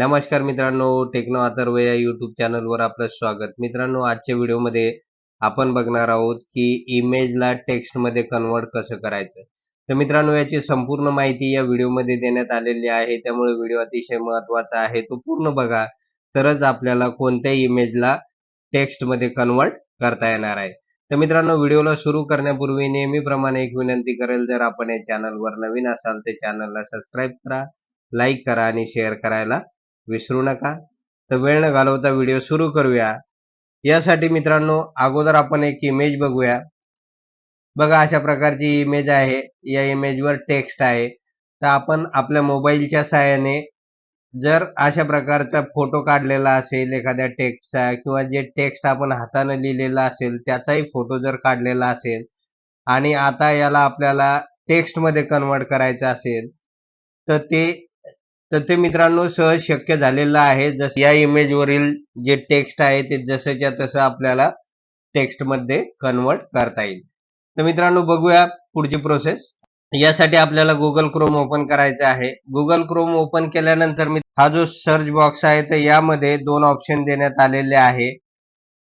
नमस्कार मित्रांनो टेक्नो अथर्व या युट्यूब चॅनलवर आपलं स्वागत. मित्रांनो आजच्या व्हिडिओमध्ये आपण बघणार आहोत की इमेजला टेक्स्टमध्ये कन्वर्ट कसं करायचं. तर मित्रांनो याची संपूर्ण माहिती या व्हिडिओमध्ये देण्यात आलेली आहे. त्यामुळे व्हिडिओ अतिशय महत्त्वाचा आहे. तो पूर्ण बघा. तरच आपल्याला कोणत्याही इमेजला टेक्स्टमध्ये कन्वर्ट करता येणार आहे. तर मित्रांनो व्हिडिओला सुरू करण्यापूर्वी नेहमीप्रमाणे एक विनंती करेल जर आपण या चॅनलवर नवीन असाल तर चॅनलला सबस्क्राईब करा लाईक करा आणि शेअर करायला विसरू नका. तर वेळ न घालवता व्हिडिओ सुरू करूया. यासाठी मित्रांनो अगोदर आपण एक इमेज बघूया. बघा अशा प्रकारची इमेज आहे. या इमेजवर टेक्स्ट आहे. तर आपण आपल्या मोबाईलच्या सहाय्याने जर अशा प्रकारचा फोटो काढलेला असेल एखाद्या टेक्स्टचा किंवा जे टेक्स्ट आपण हाताने लिहिलेला असेल त्याचाही फोटो जर काढलेला असेल आणि आता याला आपल्याला टेक्स्टमध्ये कन्वर्ट करायचं असेल तर ते तर ते मित्रांनो सहज शक्य झालेलं आहे. जस या इमेजवरील जे टेक्स्ट आहे ते जसंच्या तसं आपल्याला टेक्स्टमध्ये कन्वर्ट करता येईल. तर मित्रांनो बघूया पुढची प्रोसेस यासाठी आपल्याला गुगल क्रोम ओपन करायचं आहे. गुगल क्रोम ओपन केल्यानंतर मी हा जो सर्च बॉक्स आहे तर यामध्ये दोन ऑप्शन देण्यात आलेले आहे.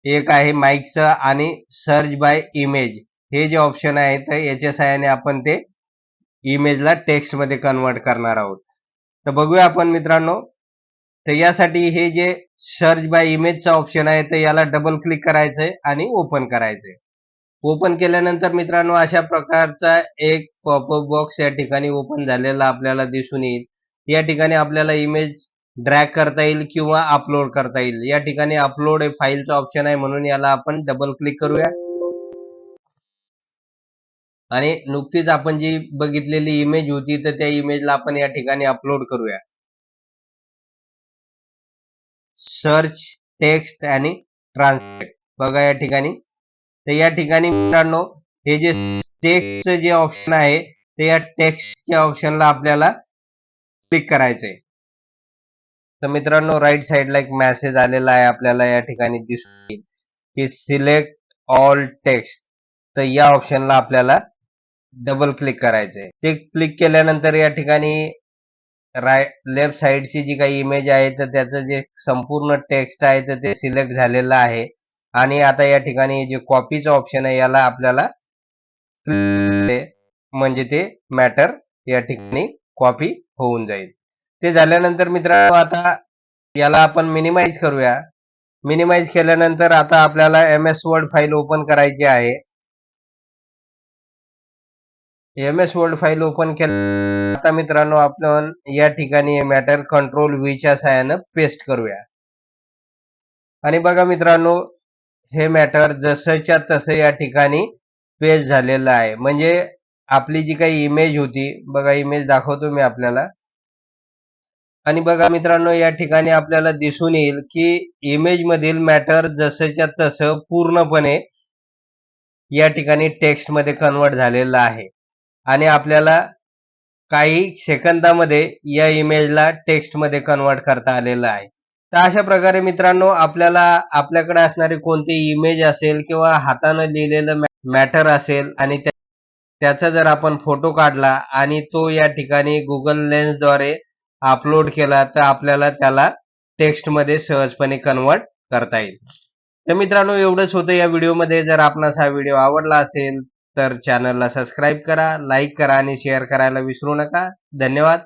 एक आहे माईकचं आणि सर्च बाय इमेज हे जे ऑप्शन आहे तर याच्या सहाय्याने आपण ते इमेजला टेक्स्टमध्ये कन्वर्ट करणार आहोत. तर बघूया आपण मित्रांनो. तर यासाठी हे जे सर्च बाय इमेजचा ऑप्शन आहे तर याला डबल क्लिक करायचंय आणि ओपन करायचंय. ओपन केल्यानंतर मित्रांनो अशा प्रकारचा एक पॉपअप बॉक्स या ठिकाणी ओपन झालेला आपल्याला दिसून येईल. या ठिकाणी आपल्याला इमेज ड्रॅग करता येईल किंवा अपलोड करता येईल. या ठिकाणी अपलोड हे फाईलचं ऑप्शन आहे म्हणून याला आपण डबल क्लिक करूया. आणि नुकतीच आपण जी बघितलेली इमेज होती तर त्या इमेजला आपण या ठिकाणी अपलोड करूया. सर्च टेक्स्ट आणि ट्रान्सलेट बघा या ठिकाणी. तर या ठिकाणी मित्रांनो हे जे टेक्स्टचं जे ऑप्शन आहे ते या टेक्स्टच्या ऑप्शनला आपल्याला क्लिक करायचंय. तर मित्रांनो राईट साईडला एक मेसेज आलेला आहे आपल्याला या ठिकाणी दिसून येईल की सिलेक्ट ऑल टेक्स्ट तर या ऑप्शनला आपल्याला डबल क्लिक करायचंय. ते क्लिक केल्यानंतर या ठिकाणी राईट लेफ्ट साईडची जी काही इमेज आहे तर त्याचं जे संपूर्ण टेक्स्ट आहे तर ते सिलेक्ट झालेलं आहे. आणि आता या ठिकाणी जे कॉपीचं ऑप्शन आहे याला आपल्याला म्हणजे ते मॅटर या ठिकाणी कॉपी होऊन जाईल. ते झाल्यानंतर मित्रांनो आता याला आपण मिनिमाइज करूया. मिनिमाइज केल्यानंतर आता आपल्याला M S Word file open करायची आहे. M S Word file open केलं. आता मित्रांनो आपण या ठिकाणी मॅटर कंट्रोल व्हीच्या सहाय्यानं पेस्ट करूया. आणि बघा मित्रांनो हे मॅटर जसंच्या तसं या ठिकाणी पेस्ट झालेलं आहे. म्हणजे आपली जी काही इमेज होती बघा इमेज दाखवतो मी आपल्याला. आणि बघा मित्रांनो या ठिकाणी आपल्याला दिसून येईल की इमेज मधील मॅटर जसंच्या तसं पूर्णपणे या ठिकाणी टेक्स्टमध्ये कन्वर्ट झालेलं आहे. आणि आपल्याला काही सेकंदामध्ये या इमेजला टेक्स्टमध्ये कन्वर्ट करता आलेलं आहे. तर अशा प्रकारे मित्रांनो आपल्याला आपल्याकडे असणारी कोणती इमेज असेल किंवा हातानं लिहिलेलं मॅटर असेल आणि त्याचा जर आपण फोटो काढला आणि तो या ठिकाणी गुगल लेन्सद्वारे अपलोड केला तर आपल्याला त्याला टेक्स्टमध्ये सहजपणे कन्वर्ट करता येईल. तर मित्रांनो एवढंच होतं या व्हिडिओमध्ये. जर आपणास हा व्हिडिओ आवडला असेल तर चॅनलला सबस्क्राईब करा लाईक करा आणि शेअर करायला विसरू नका. धन्यवाद.